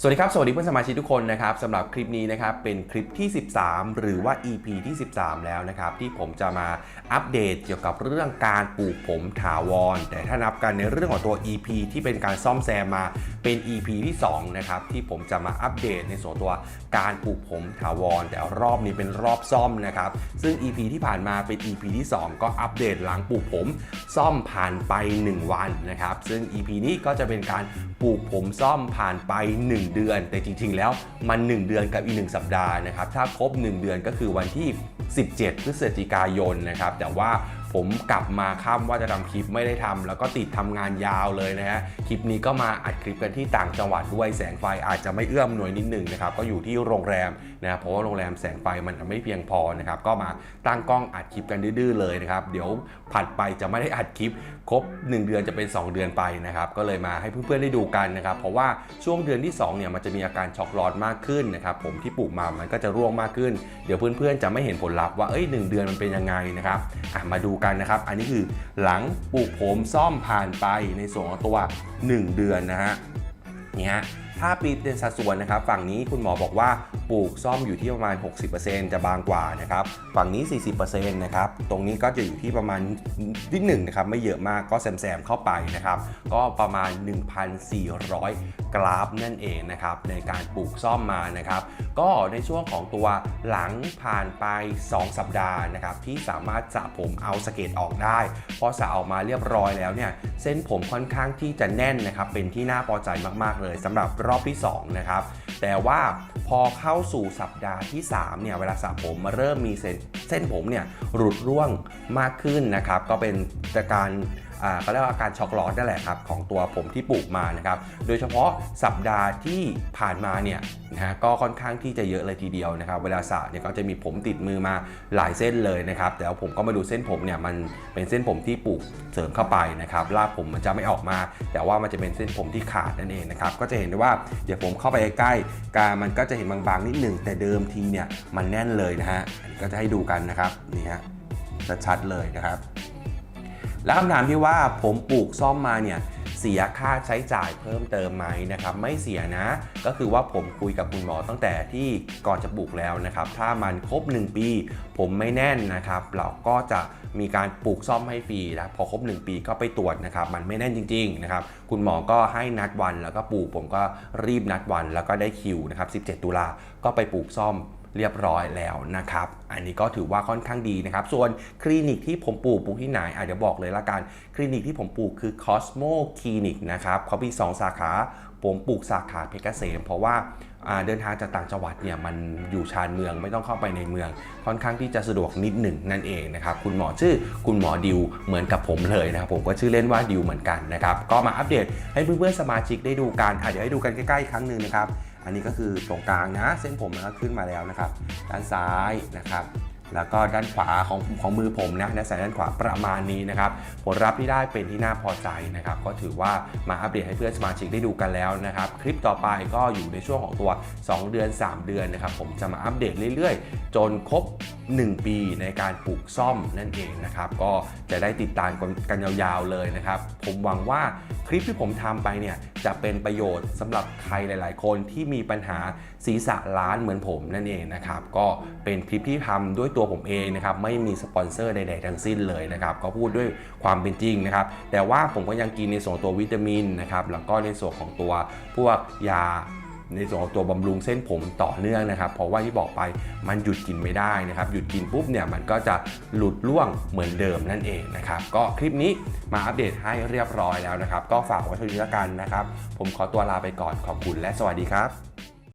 สวัสดีครับ สวัสดีเพื่อนสมาชิกทุกคนนะครับสำหรับคลิปนี้นะครับเป็นคลิปที่ 13 หรือว่า EP ที่ 13 แล้วนะครับ ที่ผมจะมาอัปเดตเกี่ยวกับเรื่องการปลูกผมถาวร แต่ถ้านับกันในเรื่องของตัว EP ที่เป็นการซ่อมแซมมาเป็น EP ที่2นะครับที่ผมจะมาอัปเดตในส่วนตัวการปลูกผมถาวร แต่รอบนี้เป็นรอบซ่อมนะครับซึ่ง EP ที่ผ่านมาเป็น EP ที่ 2 ก็อัปเดตหลังปลูกผมซ่อมผ่านไป 1 วันนะครับซึ่ง EP นี้ก็จะเป็นการปลูกผมซ่อมผ่านไป 1เดือน แต่จริง ๆ แล้วมัน 1 เดือนกับอีก 1 สัปดาห์นะครับ ถ้าครบ 1 เดือนก็คือวันที่ 17 พฤศจิกายนนะครับ แต่ว่า ผมกลับมาค่ำว่าจะทำคลิปไม่ได้ทำแล้วก็ติดทำงานยาวเลยนะฮะคลิปนี้ก็มาอัดคลิปกันที่ต่างจังหวัดด้วยแสงไฟอาจจะไม่เอื้อมหน่วยนิดหนึ่งนะครับก็อยู่ที่โรงแรมนะครับเพราะว่าโรงแรมแสงไฟมันไม่เพียงพอนะครับก็มาตั้งกล้องอัดคลิปกันดื้อๆเลยนะครับเดี๋ยวผัดไปจะไม่ได้อัดคลิปครบ 1 เดือนจะเป็น 2 เดือนไปนะครับก็เลยมาให้เพื่อนๆได้ดูกันนะครับเพราะว่าช่วงเดือนที่2เนี่ยมันจะมีอาการช็อกร้อนมากขึ้นนะครับผมที่ปลูกมามันก็จะร่วงมากขึ้น เดี๋ยวเพื่อนๆจะไม่เห็นผลลัพธ์ว่าเอ้ยหเดือนมันเป็นยังไงนะครับมาดูกันนะครับ อันนี้คือหลังปลูกผมซ่อมผ่านไปในส่วนของตัว 1 เดือนนะฮะนี่ฮะถ้าปีเป็นสัดส่วนนะครับ ฝั่งนี้คุณหมอบอกว่าปลูกซ่อมอยู่ที่ประมาณ 60%จะบางกว่านะครับ ฝั่งนี้ 40%นะครับ ตรงนี้ก็จะอยู่ที่ประมาณนิดหนึ่งนะครับ ไม่เยอะมากก็แซมๆเข้าไปนะครับ ก็ประมาณ 1,400 กราฟนั่นเองนะครับในการปลูกซ่อมมานะครับ ก็ในช่วงของตัวหลังผ่านไป 2 สัปดาห์นะครับที่สามารถสระผมเอาสเก็ดออกได้ พอสระออกมาเรียบร้อยแล้วเนี่ยเส้นผมค่อนข้างที่จะแน่นนะครับเป็นที่น่าพอใจมากๆ เลยสำหรับรอบที่2นะครับแต่ว่าพอเข้าสู่สัปดาห์ที่3เนี่ยเวลาสระผมมาเริ่มมีเส้นเส้นผมเนี่ยหลุดร่วงมากขึ้นนะครับก็เป็นการ เขาเรียกว่าอาการช็อกร้อนนั่นแหละครับของตัวผมที่ปลูกมานะครับโดยเฉพาะสัปดาห์ที่ผ่านมาเนี่ยนะฮะก็ค่อนข้างที่จะเยอะเลยทีเดียวนะครับ เวลาสระเนี่ยก็จะมีผมติดมือมาหลายเส้นเลยนะครับ แต่ว่าผมก็มาดูเส้นผมเนี่ยมันเป็นเส้นผมที่ปลูกเสริมเข้าไปนะครับรากผมมันจะไม่ออกมา แต่ว่ามันจะเป็นเส้นผมที่ขาดนั่นเองนะครับก็จะเห็นได้ว่าเดี๋ยวผมเข้าไปใกล้ๆการมันก็จะเห็นบางๆนิดหนึ่งแต่เดิมทีเนี่ยมันแน่นเลยนะฮะก็จะให้ดูกันนะครับนี่ฮะชัดๆเลยนะครับ แล้วคำถามที่ว่าผมปลูกซ่อมมาเนี่ยเสียค่าใช้จ่ายเพิ่มเติมไหมนะครับไม่เสียนะ ก็คือว่าผมคุยกับคุณหมอตั้งแต่ที่ก่อนจะปลูกแล้วนะครับ ถ้ามันครบ 1 ปี ผมไม่แน่นนะครับ เราก็จะมีการปลูกซ่อมให้ฟรีนะพอครบ 1 ปีก็ไปตรวจนะครับ มันไม่แน่นจริงๆนะครับคุณหมอก็ให้นัดวันแล้วก็ปลูกผมก็รีบนัดวันแล้วก็ได้คิวนะครับ17 ตุลาก็ไปปลูกซ่อม เรียบร้อยแล้วนะครับ อันนี้ก็ถือว่าค่อนข้างดีนะครับ ส่วนคลินิกที่ผมปลูกปลูกที่ไหนอะเดี๋ยวบอกเลยละกัน คลินิกที่ผมปลูกคือ Cosmo Clinic นะครับเขามี 2 สาขา ผมปลูกสาขาเพชรเกษมเพราะว่าเดินทางจากต่างจังหวัดเนี่ยมันอยู่ชานเมืองไม่ต้องเข้าไปในเมือง ค่อนข้างที่จะสะดวกนิดหนึ่งนั่นเองนะครับคุณหมอชื่อคุณหมอดิวเหมือนกับผมเลยนะครับผมก็ชื่อเล่นว่าดิวเหมือนกันนะครับก็มาอัปเดตให้เพื่อนๆสมาชิกได้ดูกันอะเดี๋ยวให้ดูกันใกล้ๆอีกครั้งหนึ่งนะครับ อันนี้ก็คือตรงกลางนะ เส้นผมมันก็ขึ้นมาแล้วนะครับ ด้านซ้ายนะครับแล้วก็ด้านขวาของของมือผมนะด้านซ้ายด้านขวาประมาณนี้นะครับ ผลลัพธ์ที่ได้เป็นที่น่าพอใจนะครับ ก็ถือว่ามาอัปเดตให้เพื่อนสมาชิกได้ดูกันแล้วนะครับ คลิปต่อไปก็อยู่ในช่วงของตัว 2 เดือน 3 เดือนนะครับ ผมจะมาอัปเดตเรื่อยๆ จนครบ1 ปีในการปลูกซ่อมนั่นเองนะครับ ก็จะได้ติดตามกันยาวๆเลยนะครับ ผมหวังว่าคลิปที่ผมทำไปเนี่ยจะเป็นประโยชน์สำหรับใครหลาย ๆ คนที่มีปัญหาศีรษะล้านเหมือนผมนั่นเองนะครับ ก็เป็นคลิปที่ทำด้วยตัวผมเองนะครับ ไม่มีสปอนเซอร์ใดๆทั้งสิ้นเลยนะครับ ก็พูดด้วยความเป็นจริงนะครับ แต่ว่าผมก็ยังกินในส่วนตัววิตามินนะครับ แล้วก็ในส่วนของตัวพวกยา ในส่วนของตัวบำรุงเส้นผมต่อเนื่องนะครับ เพราะว่าที่บอกไปมันหยุดกินไม่ได้นะครับ หยุดกินปุ๊บเนี่ยมันก็จะหลุดร่วงเหมือนเดิมนั่นเองนะครับ ก็คลิปนี้มาอัปเดตให้เรียบร้อยแล้วนะครับ ก็ฝากไว้เท่านี้แล้วกันนะครับ ผมขอตัวลาไปก่อนขอบคุณและสวัสดีครับ